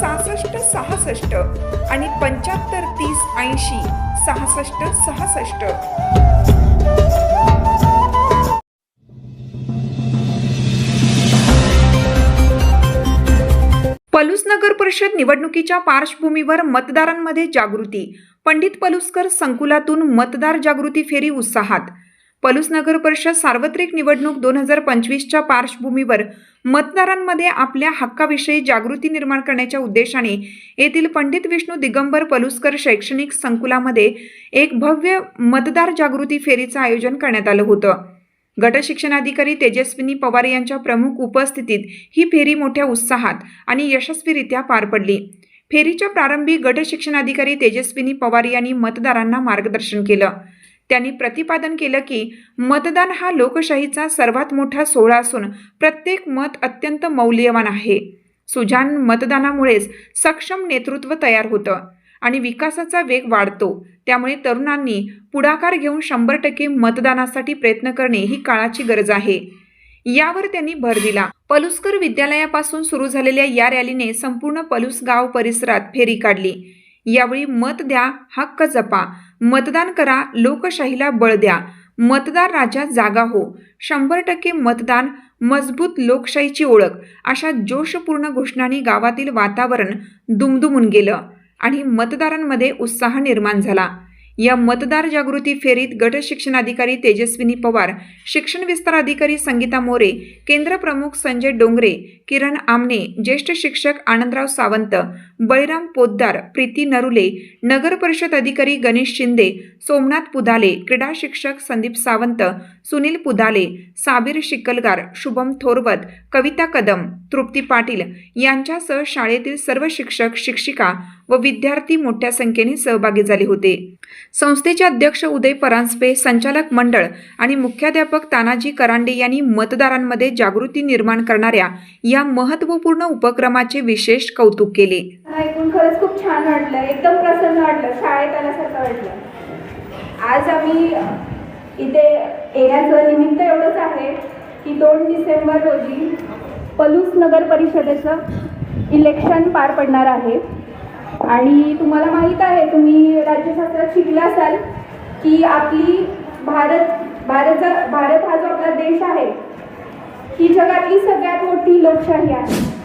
सहासष्ट सहासष्ट आणि पंच्याहत्तर तीस ऐंशी सहासष्ट सहासष्ट. पलूस नगर परिषद निवडणुकीच्या पार्श्वभूमीवर मतदारांमध्ये जागृती. पंडित पलुसकर संकुलातून मतदार जागृती फेरी उत्साहात. पलूस नगर परिषद सार्वत्रिक निवडणूक दोन हजार पंचवीसच्या पार्श्वभूमीवर मतदारांमध्ये आपल्या हक्काविषयी जागृती निर्माण करण्याच्या उद्देशाने येथील पंडित विष्णू दिगंबर पलुसकर शैक्षणिक संकुलामध्ये एक भव्य मतदार जागृती फेरीचं आयोजन करण्यात आलं होतं. गटशिक्षणाधिकारी तेजस्विनी पवार यांच्या प्रमुख उपस्थितीत ही फेरी मोठ्या उत्साहात आणि यशस्वीरित्या पार पडली. फेरीच्या प्रारंभी गटशिक्षणाधिकारी तेजस्विनी पवार यांनी मतदारांना मार्गदर्शन केलं. त्यांनी प्रतिपादन केलं की मतदान हा लोकशाहीचा सर्वात मोठा सोहळा असून प्रत्येक मत अत्यंत मौल्यवान आहे. सुजान मतदानामुळेच सक्षम नेतृत्व तयार होतं आणि विकासाचा वेग वाढतो. त्यामुळे तरुणांनी पुढाकार घेऊन शंभर टक्के मतदानासाठी प्रयत्न करणे ही काळाची गरज आहे. यावर त्यांनी भर दिला. पलुसकर विद्यालयापासून सुरू झालेल्या या रॅलीने संपूर्ण पलूस गाव परिसरात फेरी काढली. यावेळी मत द्या हक्क जपा. मतदान करा लोकशाहीला बळ द्या. मतदार राजा जागा हो. शंभर टक्के मतदान मजबूत लोकशाहीची ओळख. अशा जोशपूर्ण घोषणांनी गावातील वातावरण दुमदुमून गेलं आणि मतदारांमध्ये उत्साह निर्माण झाला. या मतदार जागृती फेरीत गट शिक्षणाधिकारी तेजस्विनी पवार शिक्षण विस्तार अधिकारी संगीता मोरे केंद्र प्रमुख संजय डोंगरे किरण आमने ज्येष्ठ शिक्षक आनंदराव सावंत बळीराम पोद्दार प्रीती नरुले नगर परिषद अधिकारी गणेश शिंदे सोमनाथ पुदाले क्रीडा शिक्षक संदीप सावंत सुनील पुदाले साबीर शिकलगार शुभम थोरवत कविता कदम तृप्ती पाटील यांच्यासह शाळेतील सर्व शिक्षक शिक्षिका व विद्यार्थी मोठ्या संख्येने सहभागी झाले होते. संस्थेचे अध्यक्ष उदय परांजपे संचालक मंडळ आणि मुख्याध्यापक तानाजी करांडे यांनी मतदारांमध्ये जागृती निर्माण करणाऱ्या या महत्त्वपूर्ण उपक्रमाचे विशेष कौतुक केले. ऐकून खरंच खूप छान वाटलं. एकदम प्रसन्न वाटलं. शाळेत आल्यासारखं वाटलं. आज आम्ही इथे येण्याचं निमित्त एवढंच आहे की दोन डिसेंबर रोजी पलूस नगर परिषदेचं इलेक्शन पार पडणार आहे. आणि तुम्हाला माहीत आहे तुम्ही राज्यशास्त्रात शिकले असाल की आपली भारत भारतचा भारत हा जो आपला देश आहे ही जगातली सगळ्यात मोठी लोकशाही आहे.